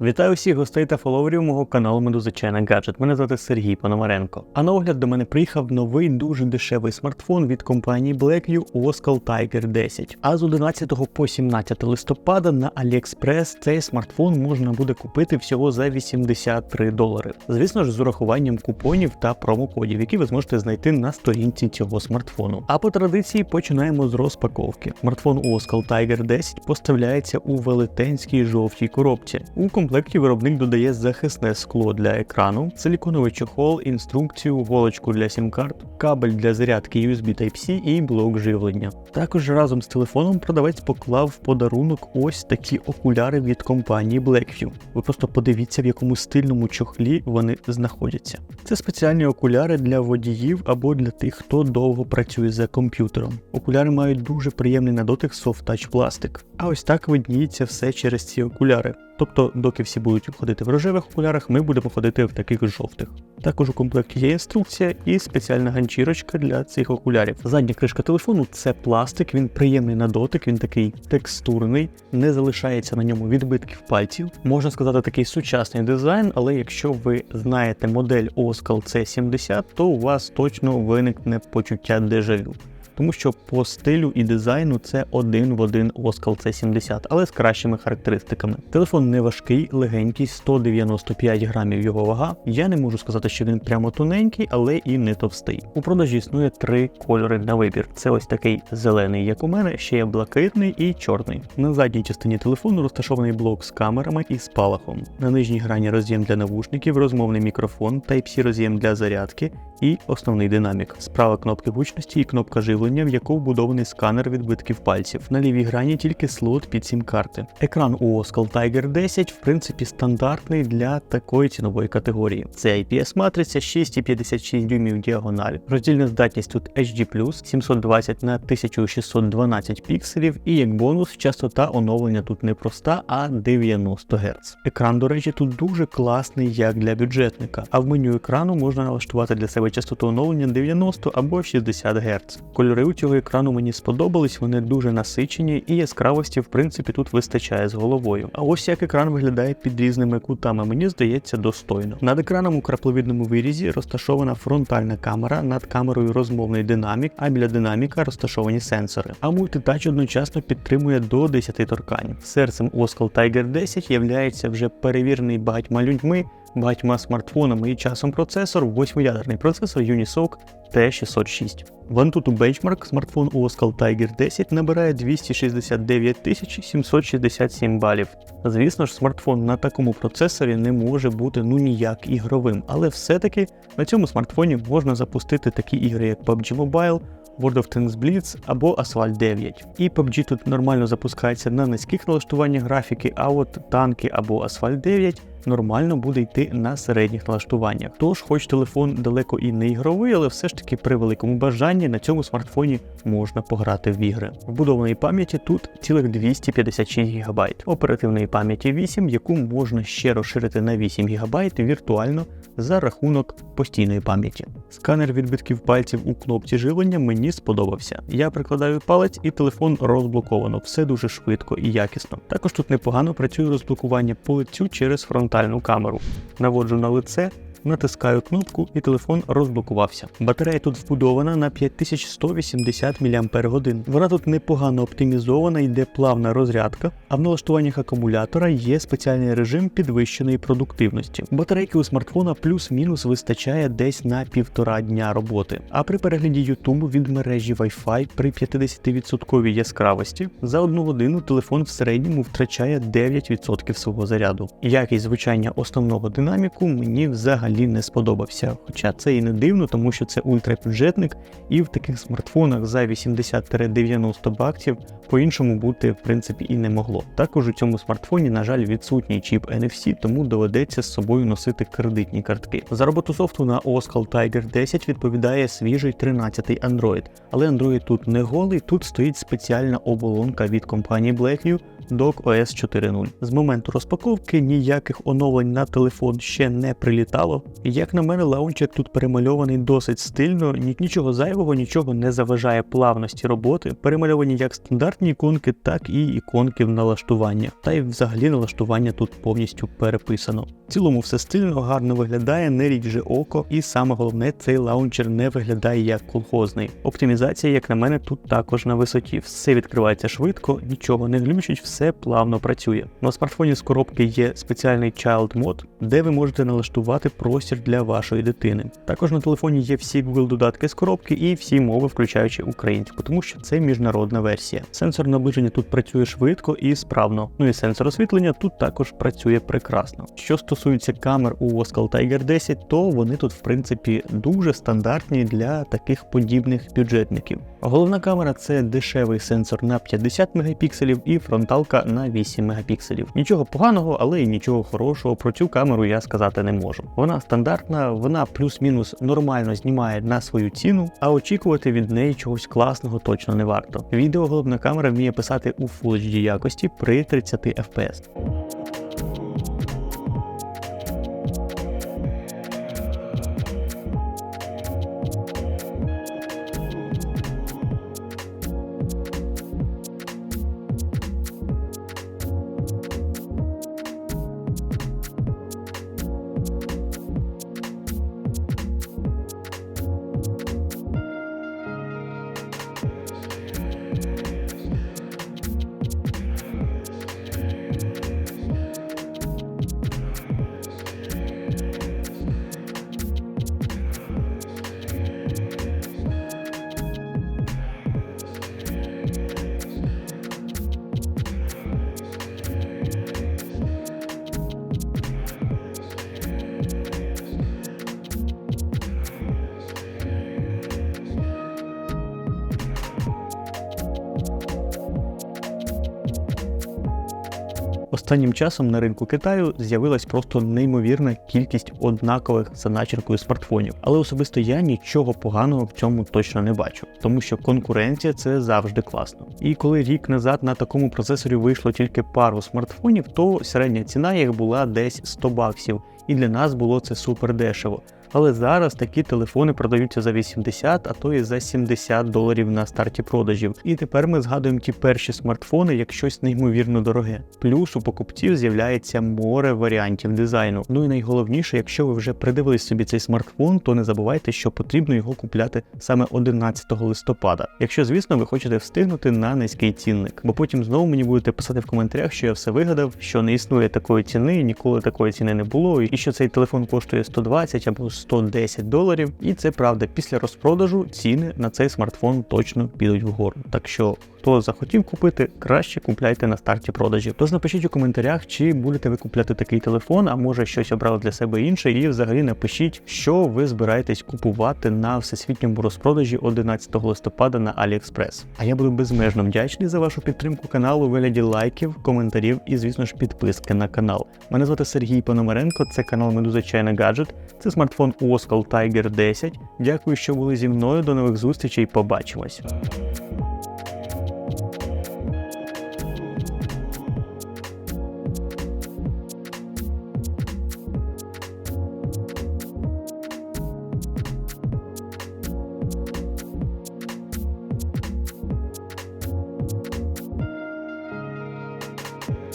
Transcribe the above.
Вітаю всіх гостей та фоловерів мого каналу Медуза Чайна Гаджет. Мене звати Сергій Пономаренко. А на огляд до мене приїхав новий дуже дешевий смартфон від компанії Blackview Oscal Tiger 10. А з 11 по 17 листопада на AliExpress цей смартфон можна буде купити всього за 83 долари. Звісно ж, з урахуванням купонів та промокодів, які ви зможете знайти на сторінці цього смартфону. А по традиції починаємо з розпаковки. Смартфон Oscal Tiger 10 поставляється у велетенській жовтій коробці. У комплекті виробник додає захисне скло для екрану, силіконовий чохол, інструкцію, голочку для сім-карт, кабель для зарядки USB Type-C і блок живлення. Також разом з телефоном продавець поклав в подарунок ось такі окуляри від компанії Blackview. Ви просто подивіться, в якому стильному чохлі вони знаходяться. Це спеціальні окуляри для водіїв або для тих, хто довго працює за комп'ютером. Окуляри мають дуже приємний на дотик софт-тач пластик. А ось так видніється все через ці окуляри. Тобто, доки всі будуть ходити в рожевих окулярах, ми будемо ходити в таких жовтих. Також у комплекті є інструкція і спеціальна ганчірочка для цих окулярів. Задня кришка телефону це пластик, він приємний на дотик, він такий текстурний, не залишається на ньому відбитків пальців. Можна сказати, такий сучасний дизайн, але якщо ви знаєте модель Oscal C70, то у вас точно виникне почуття дежавю. Тому що по стилю і дизайну це один в один Oscal C70, але з кращими характеристиками. Телефон не важкий, легенький, 195 грамів його вага. Я не можу сказати, що він прямо тоненький, але і не товстий. У продажі існує три кольори на вибір. Це ось такий зелений, як у мене, ще є блакитний і чорний. На задній частині телефону розташований блок з камерами і спалахом. На нижній грані роз'єм для навушників, розмовний мікрофон, Type-C роз'єм для зарядки і основний динамік. Справа кнопки гучності і кнопка живлення, в яку вбудований сканер відбитків пальців. На лівій грані тільки слот під сім-карти. Екран у Oscal Tiger 10 в принципі стандартний для такої цінової категорії. Це IPS матриця 6,56 дюймів діагональ. Роздільна здатність тут HD+, 720 на 1612 пікселів, і як бонус, частота оновлення тут не проста, а 90 Гц. Екран, до речі, тут дуже класний як для бюджетника, а в меню екрану можна налаштувати для себе частоту оновлення 90 або 60 Гц. Кольори у цього екрану мені сподобались, вони дуже насичені і яскравості в принципі тут вистачає з головою. А ось як екран виглядає під різними кутами, мені здається достойно. Над екраном у крапловідному вирізі розташована фронтальна камера, над камерою розмовний динамік, а біля динаміка розташовані сенсори. А мультитач одночасно підтримує до 10 торкань. Серцем Oscal Tiger 10 являється вже перевірений багатьма людьми багатьма смартфонами і часом процесор, восьмиядерний процесор Unisoc T606. В Antutu Benchmark смартфон Oscal Tiger 10 набирає 269 767 балів. Звісно ж, смартфон на такому процесорі не може бути ну ніяк ігровим, але все-таки на цьому смартфоні можна запустити такі ігри, як PUBG Mobile, World of Tanks Blitz або Asphalt 9. І PUBG тут нормально запускається на низьких налаштуваннях графіки, а от танки або Asphalt 9 нормально буде йти на середніх налаштуваннях. Тож, хоч телефон далеко і не ігровий, але все ж таки при великому бажанні на цьому смартфоні можна пограти в ігри. Вбудованої пам'яті тут цілих 256 ГБ, оперативної пам'яті 8, яку можна ще розширити на 8 ГБ віртуально за рахунок постійної пам'яті. Сканер відбитків пальців у кнопці живлення мені сподобався. Я прикладаю палець і телефон розблоковано, все дуже швидко і якісно. Також тут непогано працює розблокування по лицю через фронтальну камеру. Наводжу на лице. Натискаю кнопку і телефон розблокувався. Батарея тут вбудована на 5180 мАч. Вона тут непогано оптимізована, йде плавна розрядка, а в налаштуваннях акумулятора є спеціальний режим підвищеної продуктивності. Батарейки у смартфона плюс-мінус вистачає десь на півтора дня роботи. А при перегляді YouTube від мережі Wi-Fi при 50% яскравості за одну годину телефон в середньому втрачає 9% свого заряду. Якість звучання основного динаміку мені взагалі не сподобався. Хоча це і не дивно, тому що це ультрабюджетник, і в таких смартфонах за 80-90 баксів по-іншому бути в принципі і не могло. Також у цьому смартфоні, на жаль, відсутній чіп NFC, тому доведеться з собою носити кредитні картки. За роботу софту на Oscal Tiger 10 відповідає свіжий 13-й Android, але Android тут не голий, тут стоїть спеціальна оболонка від компанії Blackview, Dock OS 4.0. З моменту розпаковки ніяких оновлень на телефон ще не прилітало. Як на мене, лаунчер тут перемальований досить стильно, нічого зайвого, нічого не заважає плавності роботи. Перемальовані як стандартні іконки, так і іконки в налаштування. Та й взагалі налаштування тут повністю переписано. В цілому все стильно, гарно виглядає, не рідже око, і саме головне, цей лаунчер не виглядає як колхозний. Оптимізація, як на мене, тут також на висоті. Все відкривається швидко, нічого не глючить, все плавно працює. На смартфоні з коробки є спеціальний Child Mode, де ви можете налаштувати простір для вашої дитини. Також на телефоні є всі Google додатки з коробки і всі мови, включаючи українську, тому що це міжнародна версія. Сенсор наближення тут працює швидко і справно. Ну і сенсор освітлення тут також працює прекрасно. Що стосується камер у Oscal Tiger 10, то вони тут в принципі дуже стандартні для таких подібних бюджетників. Головна камера це дешевий сенсор на 50 мегапікселів і фронталка на 8 мегапікселів. Нічого поганого, але й нічого хорошого про цю камеру я сказати не можу. Вона стандартна, вона плюс-мінус нормально знімає на свою ціну, а очікувати від неї чогось класного точно не варто. Відео головна камера вміє писати у Full HD якості при 30 FPS. Останнім часом на ринку Китаю з'явилась просто неймовірна кількість однакових за начеркою смартфонів. Але особисто я нічого поганого в цьому точно не бачу, тому що конкуренція це завжди класно. І коли рік назад на такому процесорі вийшло тільки пару смартфонів, то середня ціна їх була десь 100 баксів, і для нас було це супер дешево. Але зараз такі телефони продаються за 80, а то і за 70 доларів на старті продажів. І тепер ми згадуємо ті перші смартфони як щось неймовірно дороге. Плюс у покупців з'являється море варіантів дизайну. Ну і найголовніше, якщо ви вже придивились собі цей смартфон, то не забувайте, що потрібно його купляти саме 11 листопада. Якщо, звісно, ви хочете встигнути на низький цінник, бо потім знову мені будете писати в коментарях, що я все вигадав, що не існує такої ціни, ніколи такої ціни не було, і що цей телефон коштує 120 або 110 доларів. І це правда, після розпродажу ціни на цей смартфон точно підуть вгору. Так що, хто захотів купити, краще купляйте на старті продажів. Тож напишіть у коментарях, чи будете ви купляти такий телефон, а може щось обрали для себе інше, і взагалі напишіть, що ви збираєтесь купувати на всесвітньому розпродажі 11 листопада на AliExpress. А я буду безмежно вдячний за вашу підтримку каналу вигляді лайків, коментарів і, звісно ж, підписки на канал. Мене звати Сергій Пономаренко, це канал Медуза Чайна Гаджет, це смартфон Oscal Tiger 10. Дякую, що були зі мною. До нових зустрічей. Побачимось.